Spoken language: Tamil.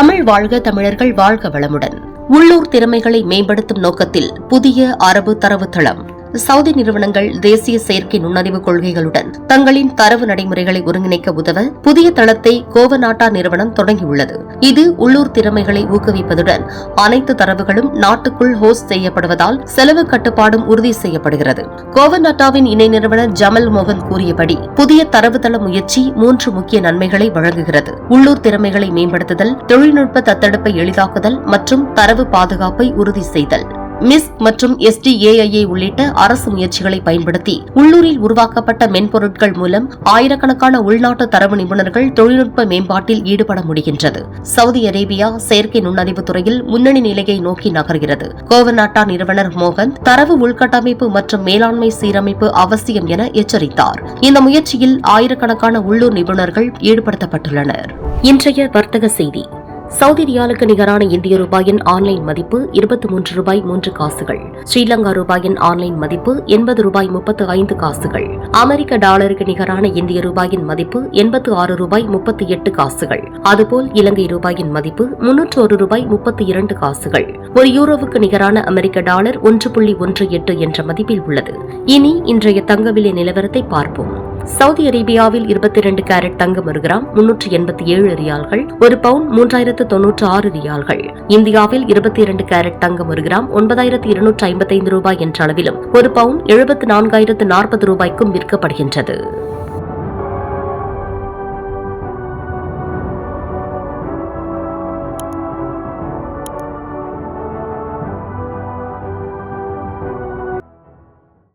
தமிழ் வாழ்க தமிழர்கள் வாழ்க வளமுடன். உள்ளூர் திறமைகளை மேம்படுத்தும் நோக்கத்தில் புதிய அரபு தரவுத்தளம். சவுதி நிறுவனங்கள் தேசிய செயற்கை நுண்ணறிவு கொள்கைகளுடன் தங்களின் தரவு நடைமுறைகளை ஒருங்கிணைக்க உதவ புதிய தளத்தை கோவநாட்டா நிறுவனம் தொடங்கியுள்ளது. இது உள்ளூர் திறமைகளை ஊக்குவிப்பதுடன் அனைத்து தரவுகளும் நாட்டுக்குள் ஹோஸ்ட் செய்யப்படுவதால் செலவு கட்டுப்பாடும் உறுதி செய்யப்படுகிறது. கோவநாட்டாவின் இணை நிறுவனர் ஜமல் மோகன் கூறியபடி புதிய தரவுத்தள முயற்சி மூன்று முக்கிய நன்மைகளை வழங்குகிறது. உள்ளூர் திறமைகளை மேம்படுத்துதல் தொழில்நுட்ப தத்தெடுப்பை எளிதாக்குதல் மற்றும் தரவு பாதுகாப்பை உறுதி செய்தல். மிஸ் மற்றும் எஸ்டிஏஐஏ உள்ளிட்ட அரசு முயற்சிகளை பயன்படுத்தி உள்ளூரில் உருவாக்கப்பட்ட மென்பொருட்கள் மூலம் ஆயிரக்கணக்கான உள்நாட்டு தரவு நிபுணர்கள் தொழில்நுட்ப மேம்பாட்டில் ஈடுபட முடிகின்றது. சவுதி அரேபியா செயற்கை நுண்ணறிவு துறையில் முன்னணி நிலையை நோக்கி நகர்கிறது. கோவநாட்டா நிறுவனர் மோகன் தரவு உள்கட்டமைப்பு மற்றும் மேலாண்மை சீரமைப்பு அவசியம் என எச்சரித்தார். இந்த முயற்சியில் ஆயிரக்கணக்கான உள்ளூர் நிபுணர்கள் ஈடுபடுத்தப்பட்டுள்ளனர். இன்றைய வர்த்தக செய்தி. சவுதி ரியாலுக்கு நிகரான இந்திய ரூபாயின் ஆன்லைன் மதிப்பு இருபத்தி மூன்று ரூபாய் மூன்று காசுகள். ஸ்ரீலங்கா ரூபாயின் ஆன்லைன் மதிப்பு எண்பது ரூபாய் முப்பத்து ஐந்து காசுகள். அமெரிக்க டாலருக்கு நிகரான இந்திய ரூபாயின் மதிப்பு எண்பத்து ஆறு ரூபாய் முப்பத்தி எட்டு காசுகள். அதுபோல் இலங்கை ரூபாயின் மதிப்பு முன்னூற்று ஒரு ரூபாய் முப்பத்தி இரண்டு காசுகள். ஒரு யூரோவுக்கு நிகரான அமெரிக்க டாலர் ஒன்று புள்ளி ஒன்று எட்டு என்ற மதிப்பில் உள்ளது. இனி இன்றைய தங்கவிலை நிலவரத்தை பார்ப்போம். சவுதி அரேபியாவில் இருபத்தி இரண்டு கேரட் தங்கம் ஒரு கிராம் முன்னூற்றி எண்பத்தி ஏழு ரியால்கள் ஒரு பவுன் மூன்றாயிரத்து தொன்னூற்று ஆறு ரியால்கள். இந்தியாவில் இருபத்தி இரண்டு கேரட் தங்கம் ஒரு கிராம் ஒன்பதாயிரத்து இருநூற்று ஐம்பத்தைந்து ரூபாய் என்ற அளவிலும் ஒரு பவுன் எழுபத்து நான்காயிரத்து நாற்பது ரூபாய்க்கும் விற்கப்படுகின்றது.